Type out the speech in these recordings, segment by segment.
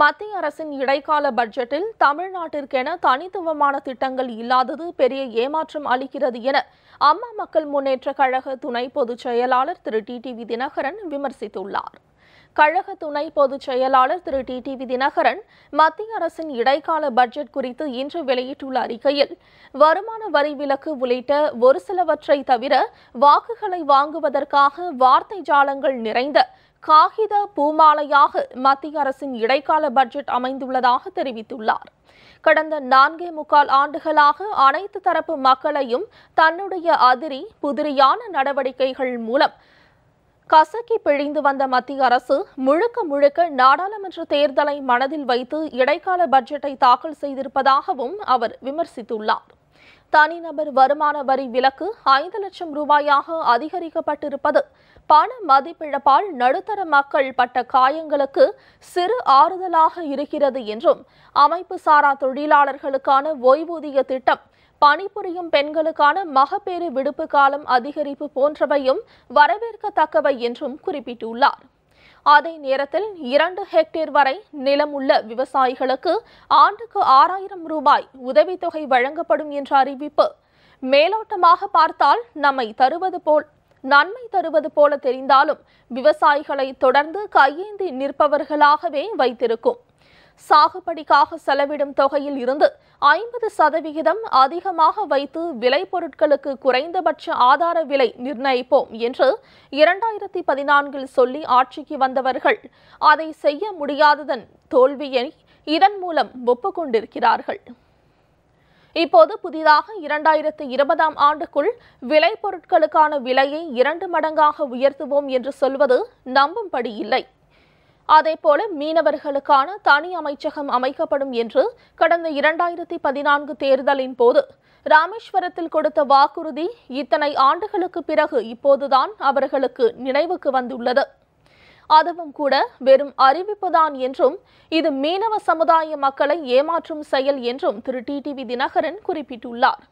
மத்திய அரசின் இடைக்கால பட்ஜெட்டில் தமிழ்நாட்டிற்கென தனித்துவமான திட்டங்கள் இல்லாதது பெரிய ஏமாற்றம் அளிக்கிறது என அம்மா மக்கள் முன்னேற்ற கழக துணை பொதுச் செயலாளர் திரு டிடிவி தினகரன் விமர்சித்துள்ளார். கழக துணை பொதுச் செயலாளர் திரு டிடிவி தினகரன் மத்திய அரசின் இடைக்கால பட்ஜெட் குறித்து இன்று வெளியிட்டுள்ள அறிக்கையில் வருமான வரி விலக்கு உள்ளிட்ட ஒரு சிலவற்றை தவிர வாக்குகளை வாங்குவதற்காக வார்த்தை ஜாலங்கள் நிறைந்த காகித பூமாலையாக மத்திய அரசின் இடைக்கால பட்ஜெட் அமைந்துள்ளதாக தெரிவித்துள்ளார். கடந்த நான்கே முக்கால் ஆண்டுகளாக அனைத்து தரப்பு மக்களையும் தன்னுடைய அதிரி புதிரியான நடவடிக்கைகள் மூலம் கசக்கி பிழிந்து வந்த மத்திய அரசு முழுக்க முழுக்க நாடாளுமன்ற தேர்தலை மனதில் வைத்து இடைக்கால பட்ஜெட்டை தாக்கல் செய்திருப்பதாகவும் அவர் விமர்சித்துள்ளார். தனிநபர் வருமான வரி விலக்கு ஐந்து லட்சம் ரூபாயாக அதிகரிக்கப்பட்டிருப்பது பண மதிப்பிழப்பால் நடுத்தர மக்கள் பட்ட காயங்களுக்கு சிறு ஆறுதலாக இருக்கிறது என்றும் அமைப்பு சாரா தொழிலாளர்களுக்கான ஓய்வூதிய திட்டம் பணிபுரியும் பெண்களுக்கான மகப்பேறு விடுப்பு காலம் அதிகரிப்பு போன்றவையும் வரவேற்கத்தக்கவை என்றும் குறிப்பிட்டுள்ளார். அதே நேரத்தில் இரண்டு ஹெக்டேர் வரை நிலம் உள்ள விவசாயிகளுக்கு ஆண்டுக்கு ஆறாயிரம் ரூபாய் உதவித்தொகை வழங்கப்படும் என்ற அறிவிப்பு. மேலோட்டமாக பார்த்தால் நம்மை தருவது போல் நன்மை தருவது போல தெரிந்தாலும் விவசாயிகளை தொடர்ந்து கையேந்தி நிற்பவர்களாகவே வைத்திருக்கும். சாகுபடிக்காக செலவிடும் தொகையில் இருந்து ஐம்பது சதவிகிதம் அதிகமாக வைத்து விளைபொருட்களுக்கு குறைந்தபட்ச ஆதார விலை நிர்ணயிப்போம் என்று இரண்டாயிரத்தி பதினான்கில் சொல்லி ஆட்சிக்கு வந்தவர்கள் அதை செய்ய முடியாததன் தோல்வியை இதன் மூலம் ஒப்புக்கொண்டிருக்கிறார்கள். இப்போது புதிதாக இரண்டாயிரத்து இருபதாம் ஆண்டுக்குள் விளைபொருட்களுக்கான விலையை இரண்டு மடங்காக உயர்த்துவோம் என்று சொல்வது நம்பும்படி இல்லை. அதேபோல மீனவர்களுக்கான தனி அமைச்சகம் அமைக்கப்படும் என்று கடந்த இரண்டாயிரத்தி பதினான்கு தேர்தலின் போது ராமேஸ்வரத்தில் கொடுத்த வாக்குறுதி இத்தனை ஆண்டுகளுக்கு பிறகு இப்போதுதான் அவர்களுக்கு நினைவுக்கு வந்துள்ளது. அதுவும் கூட வெறும் அறிவிப்புதான் என்றும் இது மீனவ சமுதாய மக்களை ஏமாற்றும் செயல் என்றும் திரு. டிடிவி தினகரன் குறிப்பிட்டுள்ளார்.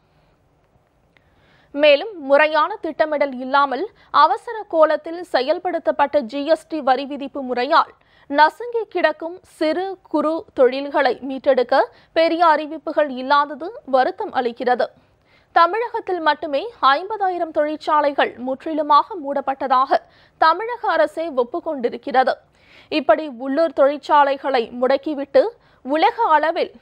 மேலும் முறையான திட்டமிடல் இல்லாமல் அவசர கோலத்தில் செயல்படுத்தப்பட்ட ஜிஎஸ்டி வரி விதிப்பு முறையால் நசுங்கி கிடக்கும் சிறு குறு தொழில்களை மீட்டெடுக்க பெரிய அறிவிப்புகள் இல்லாதது வருத்தம் அளிக்கிறது. தமிழகத்தில் மட்டுமே ஐம்பதாயிரம் தொழிற்சாலைகள் முற்றிலுமாக மூடப்பட்டதாக தமிழக அரசே ஒப்புக்கொண்டிருக்கிறது. இப்படி உள்ளூர் தொழிற்சாலைகளை முடக்கிவிட்டு உலக அளவில்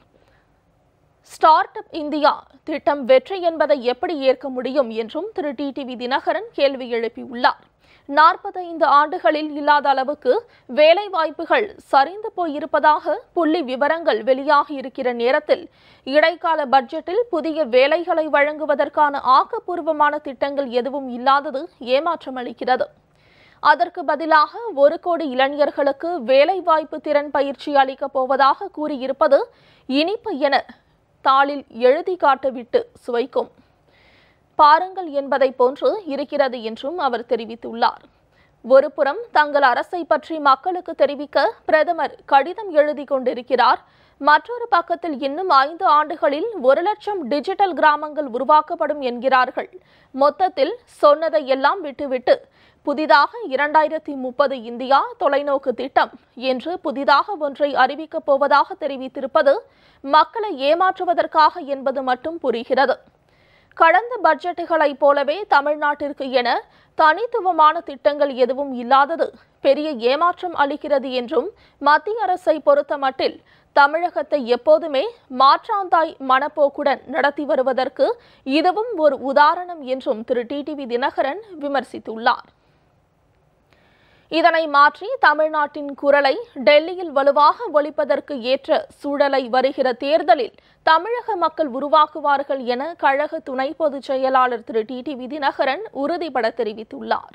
ஸ்டார்ட் அப் இந்தியா திட்டம் வெற்றி என்பதை எப்படி ஏற்க முடியும் என்றும் திரு டிடிவி தினகரன் கேள்வி எழுப்பியுள்ளார். நாற்பத்தைந்து ஆண்டுகளில் இல்லாத அளவுக்கு வேலை வாய்ப்புகள் சரிந்து போயிருப்பதாக புள்ளி விவரங்கள் வெளியாகி இருக்கிற நேரத்தில் இடைக்கால பட்ஜெட்டில் புதிய வேலைகளை வழங்குவதற்கான ஆக்கப்பூர்வமான திட்டங்கள் எதுவும் இல்லாதது ஏமாற்றம் அளிக்கிறது. அதற்கு பதிலாக ஒரு கோடி இளைஞர்களுக்கு வேலைவாய்ப்பு திறன் பயிற்சி அளிக்கப் போவதாக கூறியிருப்பது இனிப்பு என தாளில் எழுதி காட்டுவிட்டு சுவைக்கும். பாருங்கள் என்பதை போன்று இருக்கிறது என்றும் அவர் தெரிவித்துள்ளார். ஒருபுறம் தங்கள் அரசை பற்றி மக்களுக்கு தெரிவிக்க பிரதமர் கடிதம் எழுதி கொண்டிருக்கிறார். மற்றொரு பக்கத்தில் இன்னும் ஐந்து ஆண்டுகளில் ஒரு லட்சம் டிஜிட்டல் கிராமங்கள் உருவாக்கப்படும் என்கிறார்கள். மொத்தத்தில் சொன்னதை எல்லாம் விட்டுவிட்டு புதிதாக இரண்டாயிரத்தி முப்பது இந்தியா தொலைநோக்கு திட்டம் என்று புதிதாக ஒன்றை அறிவிக்கப் போவதாக தெரிவித்திருப்பது மக்களை ஏமாற்றுவதற்காக என்பது மட்டும் புரிகிறது. கடந்த பட்ஜெட்டுகளைப் போலவே தமிழ்நாட்டிற்கு என தனித்துவமான திட்டங்கள் எதுவும் இல்லாதது பெரிய ஏமாற்றம் அளிக்கிறது என்றும் மத்திய அரசை பொறுத்தமட்டில் தமிழகத்தை எப்போதுமே மாற்றாந்தாய் மனப்போக்குடன் நடத்தி வருவதற்கு இதுவும் ஒரு உதாரணம் என்றும் திரு. டிடிவி தினகரன் விமர்சித்துள்ளார். இதனை மாற்றி தமிழ்நாட்டின் குரலை டெல்லியில் வலுவாக ஒழிப்பதற்கு ஏற்ற சூழலை வருகிற தேர்தலில் தமிழக மக்கள் உருவாக்குவார்கள் என கழக துணை பொதுச் செயலாளர் திரு டிடி விதிநகரன் உறுதிபட தெரிவித்துள்ளார்.